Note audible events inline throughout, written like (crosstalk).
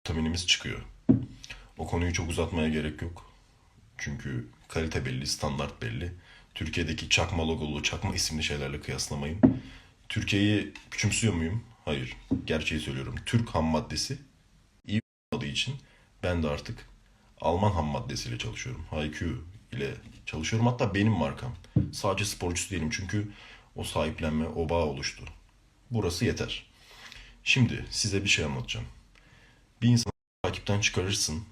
vitaminimiz çıkıyor. O konuyu çok uzatmaya gerek yok. Çünkü kalite belli, standart belli. Türkiye'deki çakma logolu, çakma isimli şeylerle kıyaslamayın. Türkiye'yi küçümsüyor muyum? Hayır. Gerçeği söylüyorum. Türk ham maddesi iyi olmadığı için ben de artık Alman ham maddesiyle çalışıyorum. HiQ ile çalışıyorum. Hatta benim markam. Sadece sporcusu değilim çünkü o sahiplenme, o bağ oluştu. Burası yeter. Şimdi size bir şey anlatacağım. Bir insanı takipten çıkarırsın.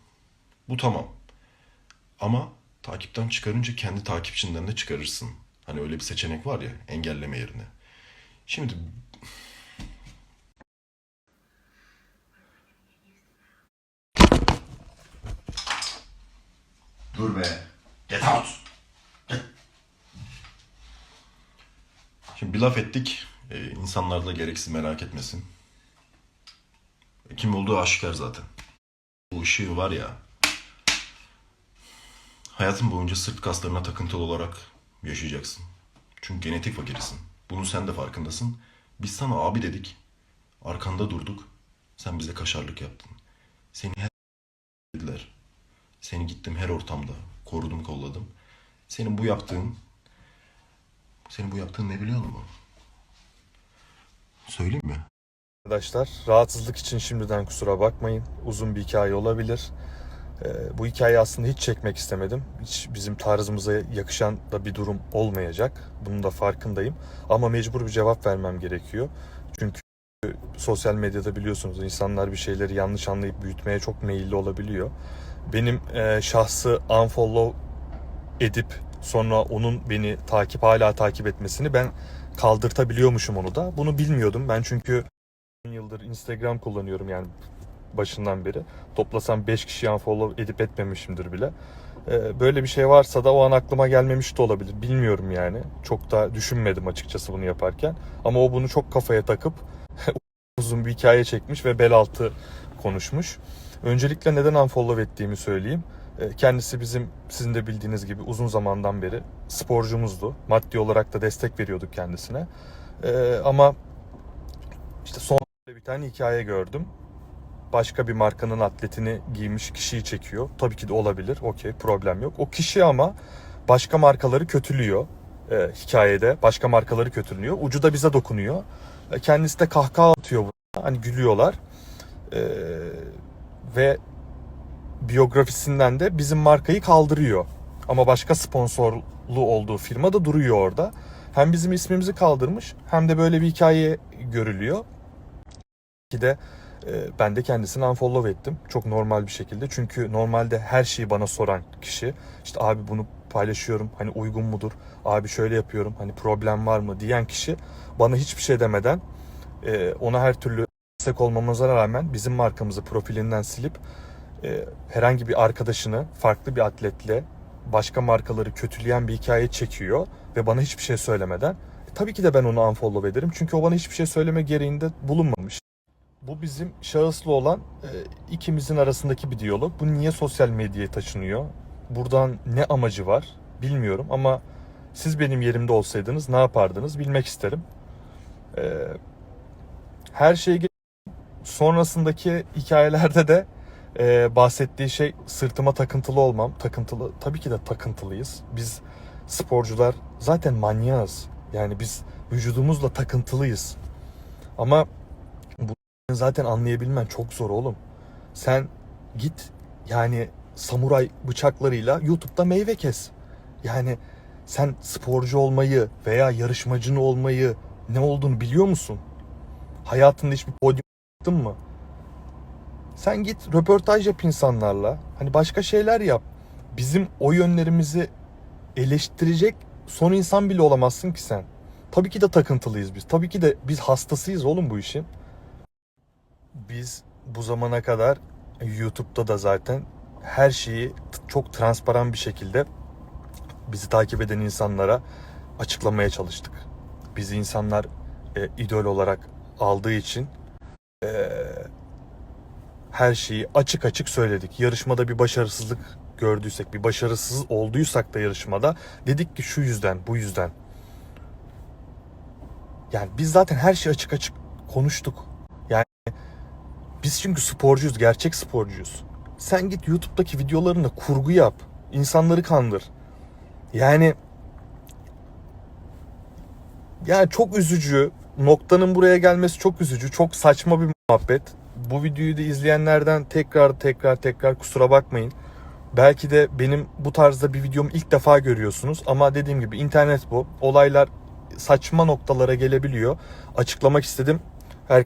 Bu tamam. Ama takipten çıkarınca kendi takipçinden de çıkarırsın. Hani öyle bir seçenek var ya engelleme yerine. Şimdi Dur be. Get out. Get. Şimdi bir laf ettik. Ee, insanlar da gereksiz merak etmesin. E, Kim olduğu aşikar zaten. Bu ışığı var ya. Hayatın boyunca sırt kaslarına takıntılı olarak yaşayacaksın. Çünkü genetik fakirisin. Bunun sen de farkındasın. Biz sana abi dedik. Arkanda durduk. Sen bize kaşarlık yaptın. Seni her dediler. Seni gittim her ortamda korudum kolladım. Senin bu yaptığın senin bu yaptığın ne biliyor musun? Söyleyeyim mi? Arkadaşlar rahatsızlık için şimdiden kusura bakmayın. Uzun bir hikaye olabilir. Ee, bu hikayeyi aslında hiç çekmek istemedim. Hiç bizim tarzımıza yakışan da bir durum olmayacak. Bunun da farkındayım. Ama mecbur bir cevap vermem gerekiyor. Çünkü sosyal medyada biliyorsunuz insanlar bir şeyleri yanlış anlayıp büyütmeye çok meyilli olabiliyor. Benim e, şahsı unfollow edip sonra onun beni takip hala takip etmesini ben kaldırtabiliyormuşum onu da. Bunu bilmiyordum. Ben çünkü 10 yıldır Instagram kullanıyorum yani başından beri. Toplasam 5 kişi unfollow edip etmemişimdir bile. Ee, böyle bir şey varsa da o an aklıma gelmemiş de olabilir. Bilmiyorum yani. Çok da düşünmedim açıkçası bunu yaparken. Ama o bunu çok kafaya takıp (laughs) uzun bir hikaye çekmiş ve bel altı konuşmuş. Öncelikle neden unfollow ettiğimi söyleyeyim. Ee, Kendisi bizim sizin de bildiğiniz gibi uzun zamandan beri sporcumuzdu. Maddi olarak da destek veriyorduk kendisine. Ee, ama işte son bir tane hikaye gördüm. Başka bir markanın atletini giymiş kişiyi çekiyor. Tabii ki de olabilir. Okey problem yok. O kişi ama başka markaları kötülüyor. Ee, hikayede başka markaları kötülüyor. Ucu da bize dokunuyor. Ee, kendisi de kahkaha atıyor. buna. Hani gülüyorlar. Ee, ve biyografisinden de bizim markayı kaldırıyor. Ama başka sponsorlu olduğu firma da duruyor orada. Hem bizim ismimizi kaldırmış hem de böyle bir hikaye görülüyor. Ki de e, ben de kendisini unfollow ettim. Çok normal bir şekilde. Çünkü normalde her şeyi bana soran kişi işte abi bunu paylaşıyorum hani uygun mudur? Abi şöyle yapıyorum hani problem var mı diyen kişi bana hiçbir şey demeden e, ona her türlü destek olmamıza rağmen bizim markamızı profilinden silip e, herhangi bir arkadaşını farklı bir atletle başka markaları kötüleyen bir hikaye çekiyor ve bana hiçbir şey söylemeden e, tabii ki de ben onu unfollow ederim çünkü o bana hiçbir şey söyleme gereğinde bulunmamış. Bu bizim şahıslı olan e, ikimizin arasındaki bir diyalog. Bu niye sosyal medyaya taşınıyor? Buradan ne amacı var bilmiyorum ama siz benim yerimde olsaydınız ne yapardınız bilmek isterim. E, her şey sonrasındaki hikayelerde de e, bahsettiği şey sırtıma takıntılı olmam. Takıntılı tabii ki de takıntılıyız. Biz sporcular zaten manyağız. Yani biz vücudumuzla takıntılıyız. Ama bu zaten anlayabilmen çok zor oğlum. Sen git yani samuray bıçaklarıyla YouTube'da meyve kes. Yani sen sporcu olmayı veya yarışmacını olmayı ne olduğunu biliyor musun? Hayatında hiçbir podyum yaptın mı? Sen git röportaj yap insanlarla. Hani başka şeyler yap. Bizim o yönlerimizi eleştirecek son insan bile olamazsın ki sen. Tabii ki de takıntılıyız biz. Tabii ki de biz hastasıyız oğlum bu işin. Biz bu zamana kadar YouTube'da da zaten her şeyi çok transparan bir şekilde bizi takip eden insanlara açıklamaya çalıştık. Bizi insanlar e, idol olarak aldığı için e, her şeyi açık açık söyledik. Yarışmada bir başarısızlık gördüysek, bir başarısız olduysak da yarışmada dedik ki şu yüzden, bu yüzden. Yani biz zaten her şeyi açık açık konuştuk. Yani biz çünkü sporcuyuz, gerçek sporcuyuz. Sen git YouTube'daki videolarında kurgu yap. insanları kandır. Yani yani çok üzücü. Noktanın buraya gelmesi çok üzücü. Çok saçma bir muhabbet. Bu videoyu da izleyenlerden tekrar tekrar tekrar kusura bakmayın. Belki de benim bu tarzda bir videomu ilk defa görüyorsunuz. Ama dediğim gibi internet bu. Olaylar saçma noktalara gelebiliyor. Açıklamak istedim.